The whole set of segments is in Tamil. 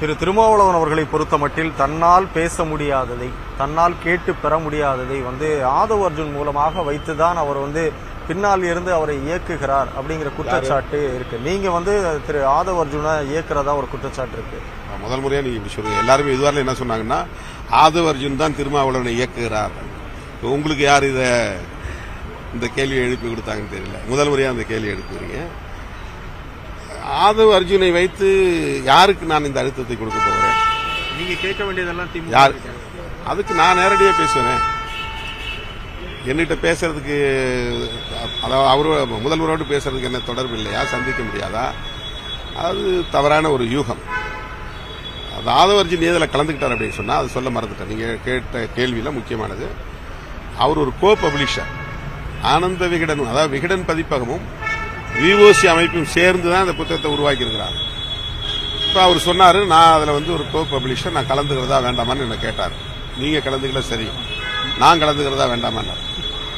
திரு திருமாவளவன் அவர்களை பொறுத்த மட்டில் தன்னால் பேச முடியாததை தன்னால் கேட்டு பெற முடியாததை வந்து ஆதவ் அர்ஜுன் மூலமாக வைத்துதான் அவர் வந்து பின்னால் இருந்து அவரை இயக்குகிறார் அப்படிங்கிற குற்றச்சாட்டு இருக்கு. நீங்க வந்து திரு ஆதவ் அர்ஜுனை இயக்குறதா ஒரு குற்றச்சாட்டு இருக்கு. முதல் முறையா நீங்க இப்படி சொல்லுங்க எல்லாருமே இதுவரை என்ன சொன்னாங்கன்னா ஆதவ் அர்ஜுன் தான் திருமாவளவனை இயக்குகிறார். உங்களுக்கு யார் இத இந்த கேள்வியை எழுப்பி கொடுத்தாங்கன்னு தெரியல. முதல் முறையா அந்த கேள்வி எழுப்புறீங்க ஆதவ் அர்ஜுனை வைத்து யாருக்கு நான் இந்த அழுத்தத்தை கொடுக்க போகிறேன்? நீங்க கேட்க வேண்டியதெல்லாம் யார்? அதுக்கு நான் நேரடியாக பேசுவேன். என்னிட்ட பேசுறதுக்கு அதாவது அவரு முதல்வரோடு பேசுறதுக்கு என்ன தொடர்பு இல்லையா? சந்திக்க முடியாதா? அது தவறான ஒரு யூகம். அது ஆதவர்ஜின் இதில் கலந்துக்கிட்டார் அப்படின்னு சொன்னா அது சொல்ல மறந்துட்டேன். நீங்க கேட்ட கேள்வியில முக்கியமானது. அவர் ஒரு கோ பப்ளிஷர் ஆனந்த விகடன் அதாவது விகடன் பதிப்பகமும் விஓசி அமைப்பும் சேர்ந்து தான் இந்த புத்தகத்தை உருவாக்கி இருக்கிறார் இப்போ அவர் சொன்னாரு நான் அதில் வந்து ஒரு கோ பப்ளிஷர் நான் கலந்துக்கிறதா வேண்டாமான்னு என்ன கேட்டார். நீங்க கலந்துக்கல சரி. நான் கலந்துக்கிறதா வேண்டாமான்னு.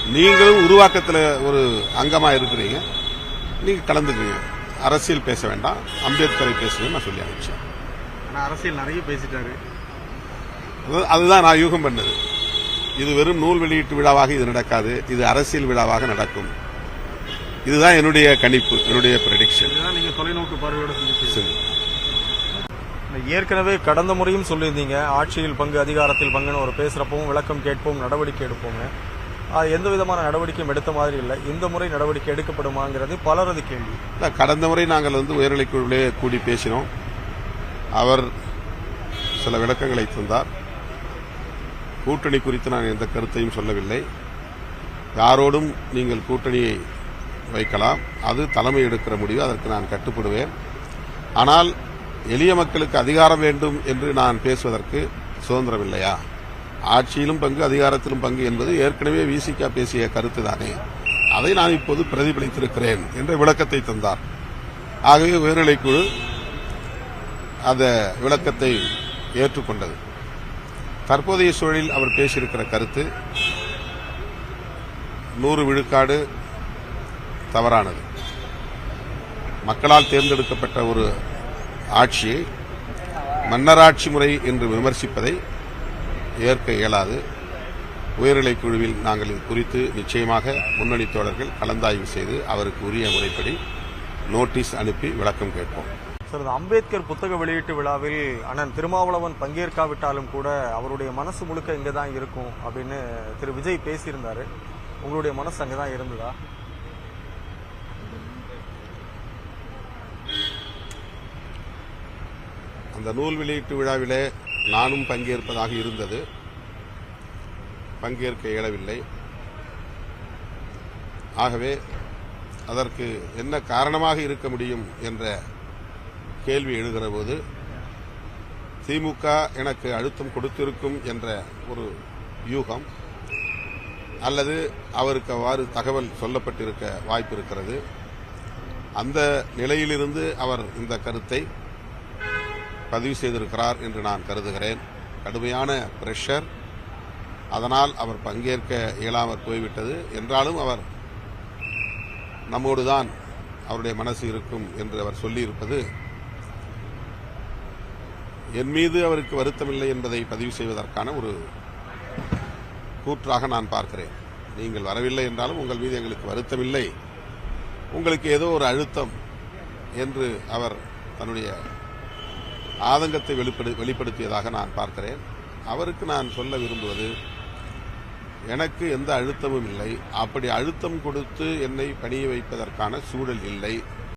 நீங்களும் உருவாக்கத்தில் ஒரு அங்கமா இருக்கிறீங்க. நீங்க கலந்துக்குங்க. அரசியல் பேச வேண்டாம். அம்பேத்கரை பேசுங்க நான் சொல்லி அனுப்பிச்சேன். ஆனா அரசியல் நிறைய பேசிட்டாரு. அது- அதுதான் நான் யூகம் பண்ணது. இது வெறும் நூல் வெளியீட்டு விழாவாக இது நடக்காது. இது அரசியல் விழாவாக நடக்கும். இதுதான் என்னுடைய கணிப்பு என்னுடைய ப்ரெடிக்ஷன் இதுதான் நீங்க தொலைநோக்கு பார்வையோட ஏற்கனவே கடந்த முறையும் சொல்லியிருந்தீங்க ஆட்சியில் பங்கு அதிகாரத்தில் பங்குன்னு ஒரு பேசுறப்பவும் விளக்கம் கேட்போம் நடவடிக்கை எடுப்போம்னு. அது எந்த விதமான நடவடிக்கையும் எடுத்த மாதிரி இல்லை. இந்த முறை நடவடிக்கை எடுக்கப்படுமாங்கிறது பலரது கேள்வி. இல்ல, கடந்த முறை நாங்கள் வந்து உயர்நிலைக் குழுவிலே கூடி பேசினோம். அவர் சில விளக்கங்களை தந்தார். கூட்டணி குறித்து நான் எந்த கருத்தையும் சொல்லவில்லை. யாரோடும் நீங்கள் கூட்டணியை வைக்கலாம். அது தலைமை எடுக்கிற முடிவு அதற்கு நான் கட்டுப்படுவேன். ஆனால் எளிய மக்களுக்கு அதிகாரம் வேண்டும் என்று நான் பேசுவதற்கு சுதந்திரம் இல்லையா ஆட்சியிலும் பங்கு அதிகாரத்திலும் பங்கு என்பது ஏற்கனவே விசிகா பேசிய கருத்து தானே அதை நான் இப்போது பிரதிபலித்திருக்கிறேன் என்ற விளக்கத்தை தந்தார். ஆகவே உயர்நிலைக்குழு அந்த விளக்கத்தை ஏற்றுக்கொண்டது. தற்போதைய சூழலில் அவர் பேசியிருக்கிற கருத்து நூறு விழுக்காடு தவறானது. மக்களால் தேர்ந்தெடுக்கப்பட்ட ஒரு ஆட்சியை மன்னராட்சி முறை என்று விமர்சிப்பதை ஏற்க இயலாது. உயர்நிலைக் குழுவில் நாங்கள் இது குறித்து நிச்சயமாக முன்னணி தோழர்கள் கலந்தாய்வு செய்து அவருக்கு உரிய முறைப்படி நோட்டீஸ் அனுப்பி விளக்கம் கேட்போம். சார் அம்பேத்கர் புத்தக வெளியீட்டு விழாவில் அண்ணன் திருமாவளவன் பங்கேற்காவிட்டாலும் கூட அவருடைய மனசு முழுக்க இங்கே தான் இருக்கும் அப்படின்னு திரு. விஜய் பேசியிருந்தாரு. உங்களுடைய மனசு அங்கே தான் இருந்ததா? அந்த நூல் வெளியீட்டு விழாவிலே நானும் பங்கேற்பதாக இருந்தது. பங்கேற்க இயலவில்லை. ஆகவே அதற்கு என்ன காரணமாக இருக்க முடியும் என்ற கேள்வி எழுகிற போது திமுக எனக்கு அழுத்தம் கொடுத்திருக்கும் என்ற ஒரு யூகம் அல்லது அவருக்கு அவ்வாறு தகவல் சொல்லப்பட்டிருக்க வாய்ப்பு இருக்கிறது. அந்த நிலையிலிருந்து அவர் இந்த கருத்தை பதிவு செய்திருக்கிறார் என்று நான் கருதுகிறேன். கடுமையான பிரஷர் அதனால் அவர் பங்கேற்க இயலாமற் போய்விட்டது. என்றாலும் அவர் நம்மோடு தான் அவருடைய மனசு இருக்கும் என்று அவர் சொல்லியிருப்பது என் மீது அவருக்கு வருத்தமில்லை என்பதை பதிவு செய்வதற்கான ஒரு கூற்றாக நான் பார்க்கிறேன். நீங்கள் வரவில்லை என்றாலும் உங்கள் மீது எங்களுக்கு வருத்தமில்லை. உங்களுக்கு ஏதோ ஒரு அழுத்தம் என்று அவர் தன்னுடைய ஆதங்கத்தை வெளிப்படு வெளிப்படுத்தியதாக நான் பார்க்கிறேன். அவருக்கு நான் சொல்ல விரும்புவது எனக்கு எந்த அழுத்தமும் இல்லை. அப்படி அழுத்தம் கொடுத்து என்னை பணிய வைப்பதற்கான சூழல் இல்லை.